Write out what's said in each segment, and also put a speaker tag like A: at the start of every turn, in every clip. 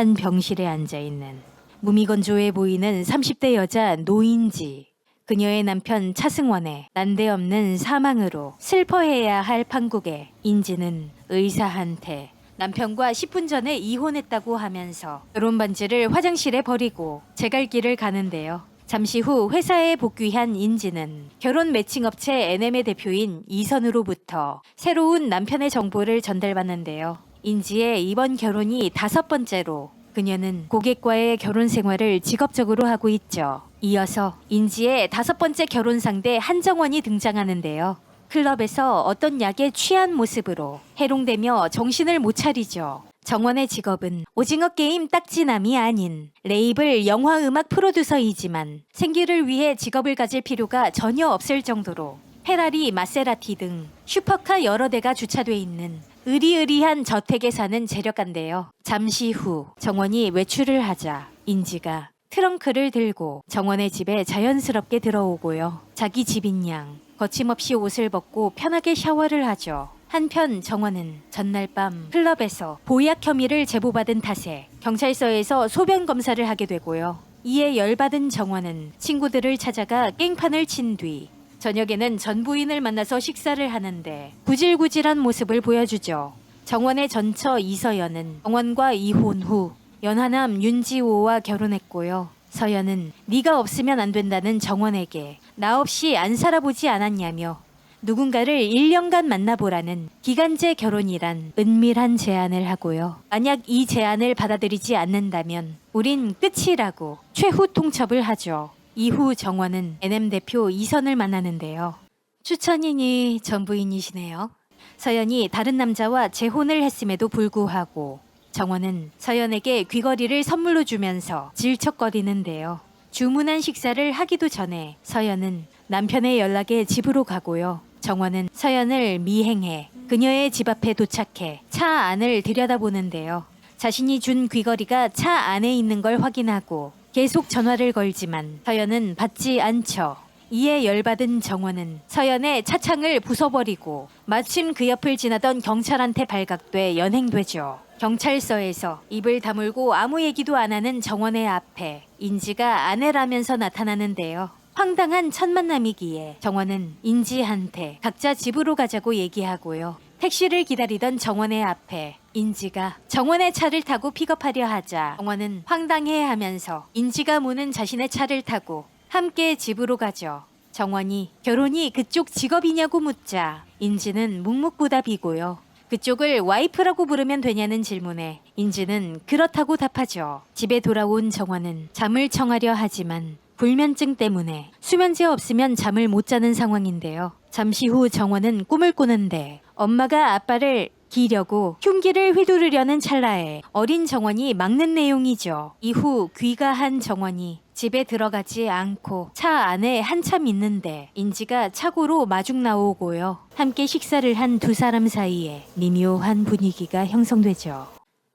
A: 한 병실에 앉아 있는 무미 건조해 보이는 30대 여자 노인지. 그녀의 남편 차승원의 난데없는 사망으로 슬퍼해야 할 판국에 인지는 의사한테 남편과 10분 전에 이혼했다고 하면서 결혼 반지를 화장실에 버리고 제 갈 길을 가는데요. 잠시 후 회사에 복귀한 인지는 결혼 매칭 업체 NM의 대표인 이선으로부터 새로운 남편의 정보를 전달받는데요. 인지의 이번 결혼이 다섯 번째로 그녀는 고객과의 결혼 생활을 직업적으로 하고 있죠. 이어서 인지의 다섯 번째 결혼 상대 한정원이 등장하는데요. 클럽에서 어떤 약에 취한 모습으로 해롱되며 정신을 못 차리죠. 정원의 직업은 오징어 게임 딱지남이 아닌 레이블 영화 음악 프로듀서이지만 생계를 위해 직업을 가질 필요가 전혀 없을 정도로 페라리, 마세라티 등 슈퍼카 여러 대가 주차돼 있는 으리으리한 저택에 사는 재력가인데요. 잠시 후 정원이 외출을 하자 인지가 트렁크를 들고 정원의 집에 자연스럽게 들어오고요. 자기 집인 양 거침없이 옷을 벗고 편하게 샤워를 하죠. 한편 정원은 전날 밤 클럽에서 보약 혐의를 제보받은 탓에 경찰서에서 소변 검사를 하게 되고요. 이에 열받은 정원은 친구들을 찾아가 깽판을 친 뒤 저녁에는 전 부인을 만나서 식사를 하는데 구질구질한 모습을 보여주죠. 정원의 전처 이서연은 정원과 이혼 후 연하남 윤지호와 결혼했고요. 서연은 네가 없으면 안 된다는 정원에게 나 없이 안 살아보지 않았냐며 누군가를 1년간 만나보라는 기간제 결혼이란 은밀한 제안을 하고요. 만약 이 제안을 받아들이지 않는다면 우린 끝이라고 최후 통첩을 하죠. 이후 정원은 NM 대표 이선을 만나는데요. 추천인이 전부인이시네요. 서연이 다른 남자와 재혼을 했음에도 불구하고 정원은 서연에게 귀걸이를 선물로 주면서 질척거리는데요. 주문한 식사를 하기도 전에 서연은 남편의 연락에 집으로 가고요. 정원은 서연을 미행해 그녀의 집 앞에 도착해 차 안을 들여다보는데요. 자신이 준 귀걸이가 차 안에 있는 걸 확인하고 계속 전화를 걸지만 서연은 받지 않죠. 이에 열받은 정원은 서연의 차창을 부숴버리고 마침 그 옆을 지나던 경찰한테 발각돼 연행되죠. 경찰서에서 입을 다물고 아무 얘기도 안 하는 정원의 앞에 인지가 아내라면서 나타나는데요. 황당한 첫 만남이기에 정원은 인지한테 각자 집으로 가자고 얘기하고요. 택시를 기다리던 정원의 앞에 인지가 정원의 차를 타고 픽업하려 하자 정원은 황당해하면서 인지가 모는 자신의 차를 타고 함께 집으로 가죠. 정원이 결혼이 그쪽 직업이냐고 묻자 인지는 묵묵부답이고요. 그쪽을 와이프라고 부르면 되냐는 질문에 인지는 그렇다고 답하죠. 집에 돌아온 정원은 잠을 청하려 하지만 불면증 때문에 수면제 없으면 잠을 못 자는 상황인데요. 잠시 후 정원은 꿈을 꾸는데 엄마가 아빠를 기려고 흉기를 휘두르려는 찰나에 어린 정원이 막는 내용이죠. 이후 귀가한 정원이 집에 들어가지 않고 차 안에 한참 있는데 인지가 차고로 마중 나오고요. 함께 식사를 한 두 사람 사이에 미묘한 분위기가 형성되죠.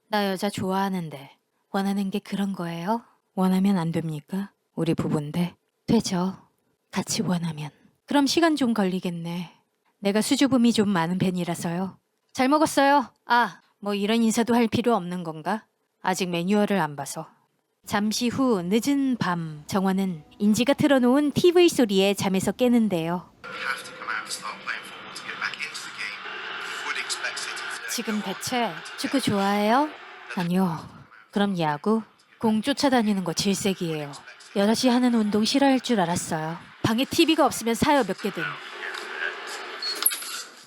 A: 나 여자 좋아하는데 원하는 게 그런 거예요? 원하면 안 됩니까? 우리 부부인데 되죠. 같이 원하면. 그럼 시간 좀 걸리겠네. 내가 수줍음이 좀 많은 편이라서요. 잘 먹었어요. 아, 뭐 이런 인사도 할 필요 없는 건가? 아직 매뉴얼을 안 봐서. 잠시 후 늦은 밤 정원은 인지가 틀어놓은 TV 소리에 잠에서 깨는데요. 지금 대체 축구 좋아해요? 아니요. 그럼 야구? 공 쫓아다니는 거 질색이에요. 여럿이 하는 운동 싫어할 줄 알았어요. 방에 TV가 없으면 사요 몇 개든.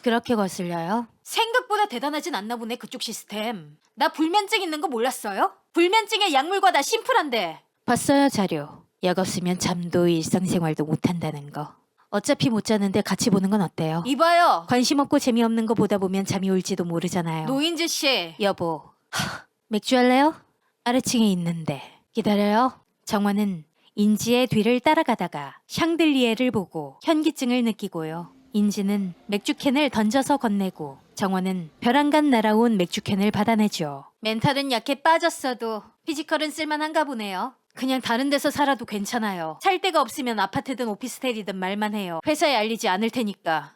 A: 그렇게 거슬려요? 생각보다 대단하진 않나 보네 그쪽 시스템. 나 불면증 있는 거 몰랐어요? 불면증의 약물과 다 심플한데. 봤어요 자료. 약 없으면 잠도 일상생활도 못한다는 거. 어차피 못 자는데 같이 보는 건 어때요? 이봐요. 관심 없고 재미없는 거 보다 보면 잠이 올지도 모르잖아요. 노인주 씨. 여보. 하, 맥주 할래요? 아래층에 있는데. 기다려요. 정원은 인지의 뒤를 따라가다가 샹들리에를 보고 현기증을 느끼고요. 인지는 맥주캔을 던져서 건네고 정원은 벼랑간 날아온 맥주캔을 받아내죠. 멘탈은 약해 빠졌어도 피지컬은 쓸만한가 보네요. 그냥 다른 데서 살아도 괜찮아요. 살 데가 없으면 아파트든 오피스텔이든 말만 해요. 회사에 알리지 않을 테니까.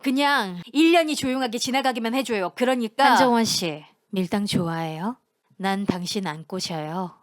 A: 그냥 1년이 조용하게 지나가기만 해줘요. 그러니까 한정원 씨 밀당 좋아해요? 난 당신 안 꼬셔요.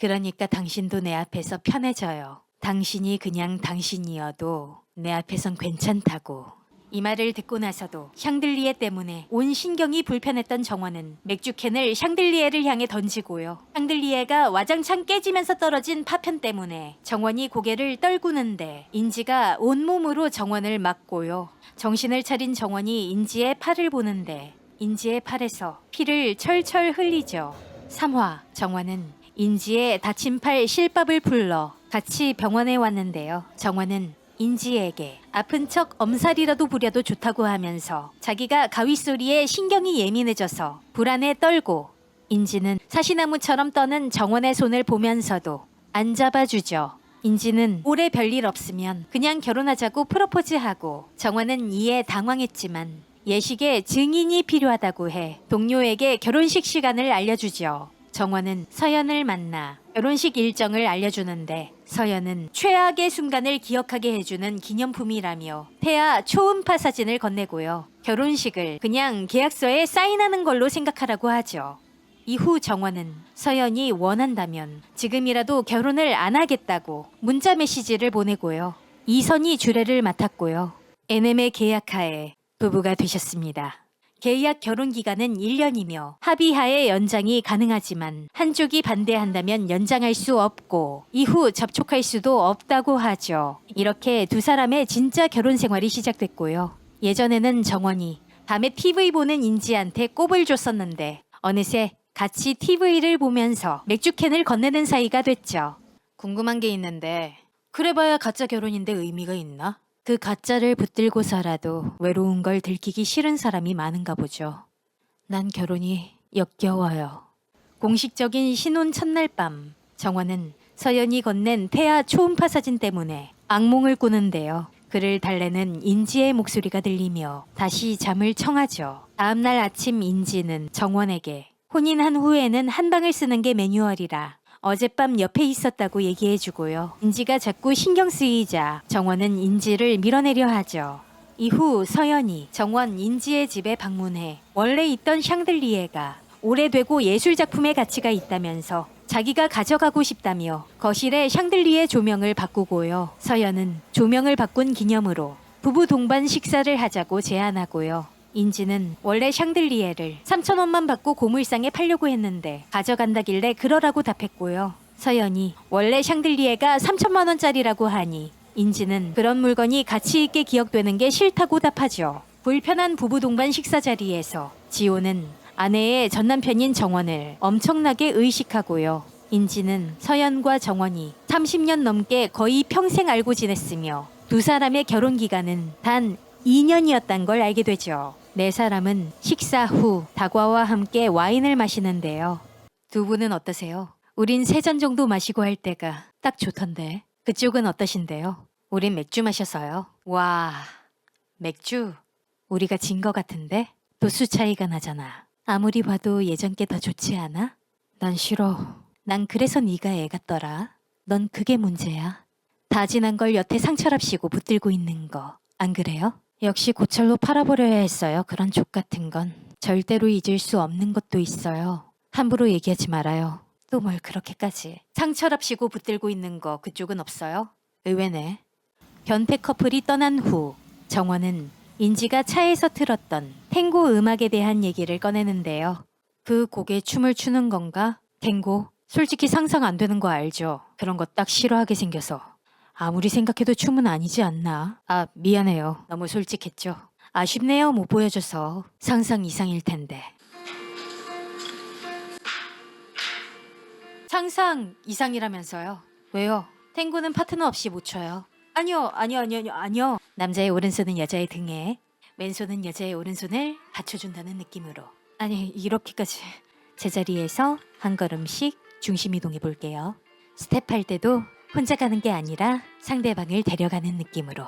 A: 그러니까 당신도 내 앞에서 편해져요. 당신이 그냥 당신이어도 내 앞에선 괜찮다고. 이 말을 듣고 나서도 샹들리에 때문에 온 신경이 불편했던 정원은 맥주캔을 샹들리에를 향해 던지고요. 샹들리에가 와장창 깨지면서 떨어진 파편 때문에 정원이 고개를 떨구는데 인지가 온몸으로 정원을 막고요. 정신을 차린 정원이 인지의 팔을 보는데 인지의 팔에서 피를 철철 흘리죠. 3화 정원은 인지의 다친 팔 실밥을 불러 같이 병원에 왔는데요. 정원은 인지에게 아픈 척 엄살이라도 부려도 좋다고 하면서 자기가 가위 소리에 신경이 예민해져서 불안에 떨고 인지는 사시나무처럼 떠는 정원의 손을 보면서도 안 잡아주죠. 인지는 올해 별일 없으면 그냥 결혼하자고 프로포즈하고 정원은 이에 당황했지만 예식에 증인이 필요하다고 해 동료에게 결혼식 시간을 알려주죠. 정원은 서연을 만나 결혼식 일정을 알려주는데 서연은 최악의 순간을 기억하게 해주는 기념품이라며 태아 초음파 사진을 건네고요. 결혼식을 그냥 계약서에 사인하는 걸로 생각하라고 하죠. 이후 정원은 서연이 원한다면 지금이라도 결혼을 안 하겠다고 문자 메시지를 보내고요. 이선이 주례를 맡았고요. NM의 계약하에 부부가 되셨습니다. 계약 결혼 기간은 1년이며 합의하에 연장이 가능하지만 한쪽이 반대한다면 연장할 수 없고 이후 접촉할 수도 없다고 하죠. 이렇게 두 사람의 진짜 결혼 생활이 시작됐고요. 예전에는 정원이 밤에 TV 보는 인지한테 꼽을 줬었는데 어느새 같이 TV를 보면서 맥주캔을 건네는 사이가 됐죠. 궁금한 게 있는데 그래봐야 가짜 결혼인데 의미가 있나? 그 가짜를 붙들고서라도 외로운 걸 들키기 싫은 사람이 많은가 보죠. 난 결혼이 역겨워요. 공식적인 신혼 첫날 밤 정원은 서연이 건넨 태아 초음파 사진 때문에 악몽을 꾸는데요. 그를 달래는 인지의 목소리가 들리며 다시 잠을 청하죠. 다음날 아침 인지는 정원에게 혼인한 후에는 한 방을 쓰는 게 매뉴얼이라 어젯밤 옆에 있었다고 얘기해주고요. 인지가 자꾸 신경 쓰이자 정원은 인지를 밀어내려 하죠. 이후 서연이 정원 인지의 집에 방문해 원래 있던 샹들리에가 오래되고 예술작품의 가치가 있다면서 자기가 가져가고 싶다며 거실에 샹들리에 조명을 바꾸고요. 서연은 조명을 바꾼 기념으로 부부 동반 식사를 하자고 제안하고요. 인지는 원래 샹들리에를 3천원만 받고 고물상에 팔려고 했는데 가져간다길래 그러라고 답했고요. 서연이 원래 샹들리에가 3천만 원짜리라고 하니 인지는 그런 물건이 가치 있게 기억되는 게 싫다고 답하죠. 불편한 부부 동반 식사 자리에서 지호는 아내의 전 남편인 정원을 엄청나게 의식하고요. 인지는 서연과 정원이 30년 넘게 거의 평생 알고 지냈으며 두 사람의 결혼 기간은 단 2년이었단 걸 알게 되죠. 네 사람은 식사 후 다과와 함께 와인을 마시는데요. 두 분은 어떠세요? 우린 세 잔 정도 마시고 할 때가 딱 좋던데. 그쪽은 어떠신데요? 우린 맥주 마셨어요. 와, 맥주? 우리가 진 거 같은데? 도수 차이가 나잖아. 아무리 봐도 예전 게 더 좋지 않아? 난 싫어. 난 그래서 네가 애 같더라. 넌 그게 문제야. 다 지난 걸 여태 상처랍시고 붙들고 있는 거. 안 그래요? 역시 고철로 팔아버려야 했어요. 그런 족 같은 건. 절대로 잊을 수 없는 것도 있어요. 함부로 얘기하지 말아요. 또 뭘 그렇게까지. 상처랍시고 붙들고 있는 거 그쪽은 없어요? 의외네. 변태 커플이 떠난 후 정원은 인지가 차에서 틀었던 탱고 음악에 대한 얘기를 꺼내는데요. 그 곡에 춤을 추는 건가? 탱고? 솔직히 상상 안 되는 거 알죠? 그런 거 딱 싫어하게 생겨서. 아무리 생각해도 춤은 아니지 않나? 아, 미안해요. 너무 솔직했죠. 아쉽네요. 못 보여줘서. 상상 이상일 텐데. 상상 이상이라면서요? 왜요? 탱고는 파트너 없이 못 춰요. 아니요, 아니요, 아니요, 아니요. 남자의 오른손은 여자의 등에, 왼손은 여자의 오른손을 받쳐준다는 느낌으로. 아니, 이렇게까지. 제자리에서 한 걸음씩 중심 이동해 볼게요. 스텝 할 때도 혼자 가는 게 아니라 상대방을 데려가는 느낌으로.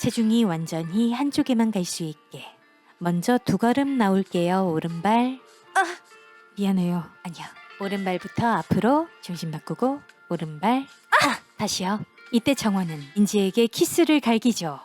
A: 체중이 완전히 한쪽에만 갈 수 있게. 먼저 두 걸음 나올게요. 오른발. 아! 미안해요. 아니야. 오른발부터 앞으로 중심 바꾸고 오른발. 아! 다시요. 이때 정원은 인지에게 키스를 갈기죠.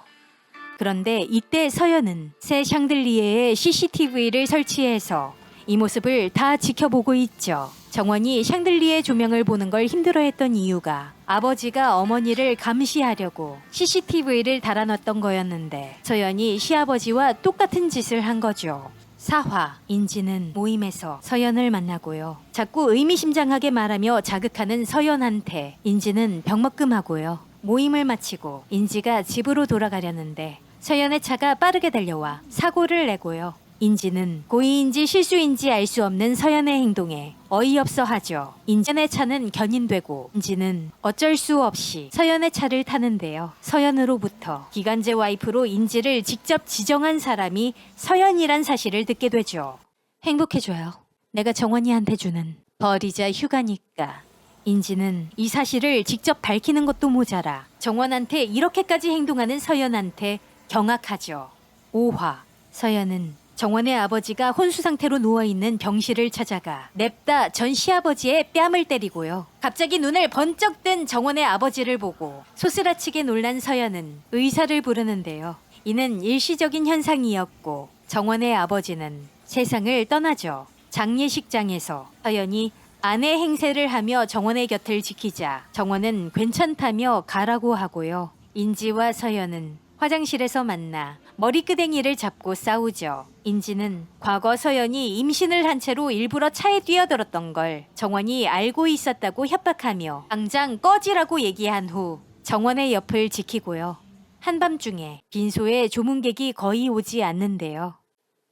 A: 그런데 이때 서연은 새 샹들리에에 CCTV를 설치해서 이 모습을 다 지켜보고 있죠. 정원이 샹들리에 조명을 보는 걸 힘들어했던 이유가 아버지가 어머니를 감시하려고 CCTV를 달아놨던 거였는데 서연이 시아버지와 똑같은 짓을 한 거죠. 사화, 인지는 모임에서 서연을 만나고요. 자꾸 의미심장하게 말하며 자극하는 서연한테 인지는 병먹금하고요. 모임을 마치고 인지가 집으로 돌아가려는데 서연의 차가 빠르게 달려와 사고를 내고요. 인지는 고의인지 실수인지 알 수 없는 서연의 행동에 어이없어 하죠. 인진의 차는 견인되고 인지는 어쩔 수 없이 서연의 차를 타는데요. 서연으로부터 기간제 와이프로 인지를 직접 지정한 사람이 서연이란 사실을 듣게 되죠. 행복해져요. 내가 정원이한테 주는 벌이자 휴가니까. 인지는 이 사실을 직접 밝히는 것도 모자라 정원한테 이렇게까지 행동하는 서연한테 경악하죠. 5화 서연은 정원의 아버지가 혼수 상태로 누워 있는 병실을 찾아가 냅다 전 시아버지의 뺨을 때리고요. 갑자기 눈을 번쩍 뜬 정원의 아버지를 보고 소스라치게 놀란 서연은 의사를 부르는데요. 이는 일시적인 현상이었고 정원의 아버지는 세상을 떠나죠. 장례식장에서 서연이 아내 행세를 하며 정원의 곁을 지키자 정원은 괜찮다며 가라고 하고요. 인지와 서연은 화장실에서 만나 머리끄댕이를 잡고 싸우죠. 인지는 과거 서연이 임신을 한 채로 일부러 차에 뛰어들었던 걸 정원이 알고 있었다고 협박하며 당장 꺼지라고 얘기한 후 정원의 옆을 지키고요. 한밤중에 빈소에 조문객이 거의 오지 않는데요.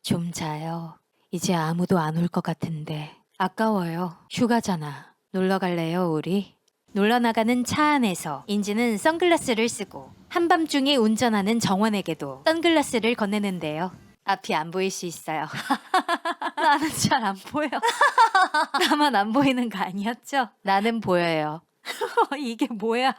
A: 좀 자요. 이제 아무도 안 올 것 같은데 아까워요. 휴가잖아. 놀러 갈래요, 우리? 놀러 나가는 차 안에서 인지는 선글라스를 쓰고 한밤중에 운전하는 정원에게도 선글라스를 건네는데요. 앞이 안 보일 수 있어요. 나는 잘 안 보여. 나만 안 보이는 거 아니었죠? 나는 보여요. 이게 뭐야?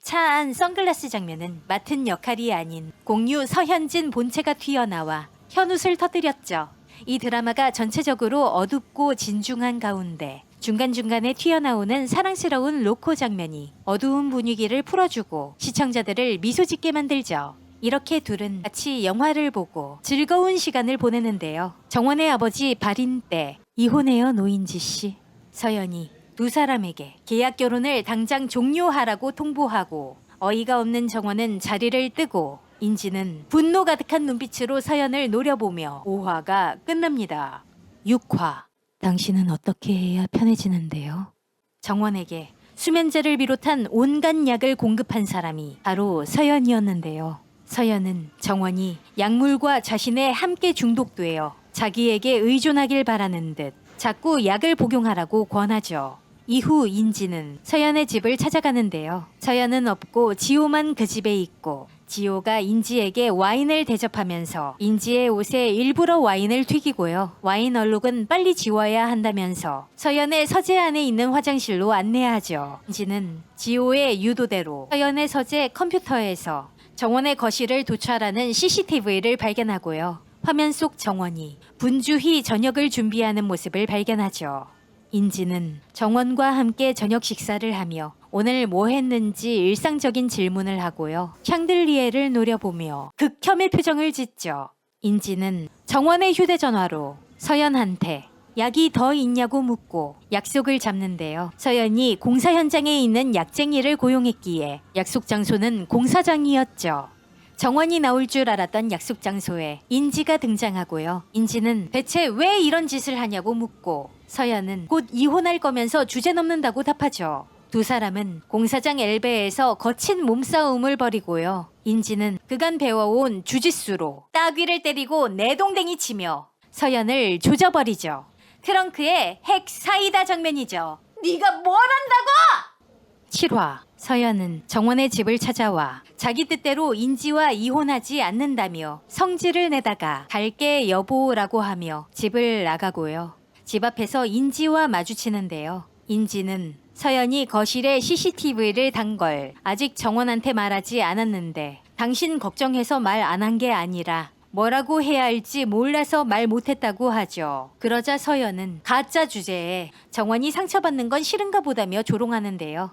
A: 차 안 선글라스 장면은 맡은 역할이 아닌 공유 서현진 본체가 튀어나와 현웃을 터뜨렸죠. 이 드라마가 전체적으로 어둡고 진중한 가운데 중간중간에 튀어나오는 사랑스러운 로코 장면이 어두운 분위기를 풀어주고 시청자들을 미소 짓게 만들죠. 이렇게 둘은 같이 영화를 보고 즐거운 시간을 보내는데요. 정원의 아버지 발인 때 이혼해요 노인지 씨. 서연이 두 사람에게 계약 결혼을 당장 종료하라고 통보하고 어이가 없는 정원은 자리를 뜨고 인지는 분노 가득한 눈빛으로 서연을 노려보며 5화가 끝납니다. 6화 당신은 어떻게 해야 편해지는데요? 정원에게 수면제를 비롯한 온갖 약을 공급한 사람이 바로 서연이었는데요. 서연은 정원이 약물과 자신에 함께 중독되어 자기에게 의존하길 바라는 듯 자꾸 약을 복용하라고 권하죠. 이후 인지는 서연의 집을 찾아가는데요. 서연은 없고 지호만 그 집에 있고 지호가 인지에게 와인을 대접하면서 인지의 옷에 일부러 와인을 튀기고요. 와인 얼룩은 빨리 지워야 한다면서 서연의 서재 안에 있는 화장실로 안내하죠. 인지는 지호의 유도대로 서연의 서재 컴퓨터에서 정원의 거실을 도찰하는 CCTV를 발견하고요. 화면 속 정원이 분주히 저녁을 준비하는 모습을 발견하죠. 인지는 정원과 함께 저녁 식사를 하며 오늘 뭐 했는지 일상적인 질문을 하고요. 샹들리에를 노려보며 극혐의 표정을 짓죠. 인지는 정원의 휴대전화로 서연한테 약이 더 있냐고 묻고 약속을 잡는데요. 서연이 공사 현장에 있는 약쟁이를 고용했기에 약속 장소는 공사장이었죠. 정원이 나올 줄 알았던 약속 장소에 인지가 등장하고요. 인지는 대체 왜 이런 짓을 하냐고 묻고 서연은 곧 이혼할 거면서 주제 넘는다고 답하죠. 두 사람은 공사장 엘베에서 거친 몸싸움을 벌이고요. 인지는 그간 배워온 주짓수로 따귀를 때리고 내동댕이 치며 서연을 조져버리죠. 트렁크에 핵 사이다 장면이죠. 네가 뭘 한다고? 7화 서연은 정원의 집을 찾아와 자기 뜻대로 인지와 이혼하지 않는다며 성질을 내다가 갈게 여보라고 하며 집을 나가고요. 집 앞에서 인지와 마주치는데요. 인지는 서연이 거실에 CCTV를 단걸 아직 정원한테 말하지 않았는데 당신 걱정해서 말 안 한 게 아니라 뭐라고 해야 할지 몰라서 말 못했다고 하죠. 그러자 서연은 가짜 주제에 정원이 상처받는 건 싫은가 보다며 조롱하는데요.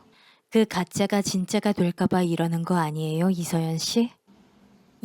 A: 그 가짜가 진짜가 될까봐 이러는 거 아니에요, 이서연 씨?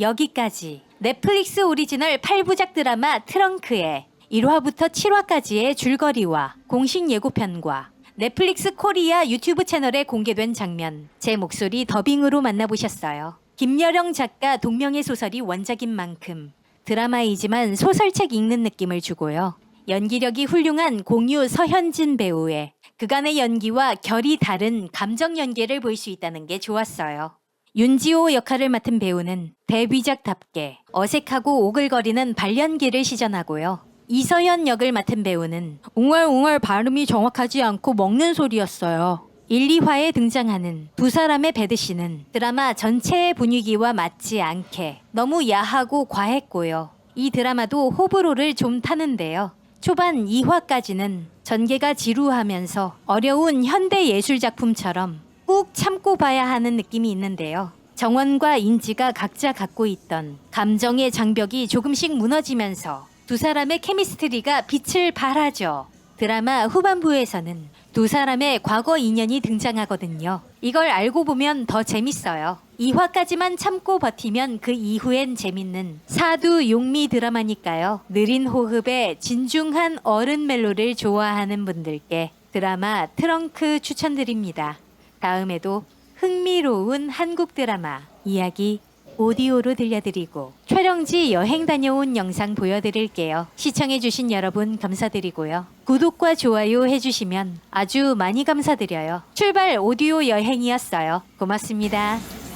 A: 여기까지 넷플릭스 오리지널 8부작 드라마 트렁크의 1화부터 7화까지의 줄거리와 공식 예고편과 넷플릭스 코리아 유튜브 채널에 공개된 장면, 제 목소리 더빙으로 만나보셨어요. 김여령 작가 동명의 소설이 원작인 만큼 드라마이지만 소설책 읽는 느낌을 주고요. 연기력이 훌륭한 공유 서현진 배우의 그간의 연기와 결이 다른 감정 연기를 볼 수 있다는 게 좋았어요. 윤지호 역할을 맡은 배우는 데뷔작답게 어색하고 오글거리는 발연기를 시전하고요. 이서연 역을 맡은 배우는 웅얼웅얼 발음이 정확하지 않고 먹는 소리였어요. 1, 2화에 등장하는 두 사람의 배드 씨는 드라마 전체의 분위기와 맞지 않게 너무 야하고 과했고요. 이 드라마도 호불호를 좀 타는데요. 초반 2화까지는 전개가 지루하면서 어려운 현대 예술 작품처럼 꾹 참고 봐야 하는 느낌이 있는데요. 정원과 인지가 각자 갖고 있던 감정의 장벽이 조금씩 무너지면서 두 사람의 케미스트리가 빛을 발하죠. 드라마 후반부에서는 두 사람의 과거 인연이 등장하거든요. 이걸 알고 보면 더 재밌어요. 2화까지만 참고 버티면 그 이후엔 재밌는 사두 용미 드라마니까요. 느린 호흡에 진중한 어른 멜로를 좋아하는 분들께 드라마 트렁크 추천드립니다. 다음에도 흥미로운 한국 드라마 이야기 오디오로 들려드리고 촬영지 여행 다녀온 영상 보여드릴게요. 시청해주신 여러분 감사드리고요. 구독과 좋아요 해주시면 아주 많이 감사드려요. 출발 오디오 여행이었어요. 고맙습니다.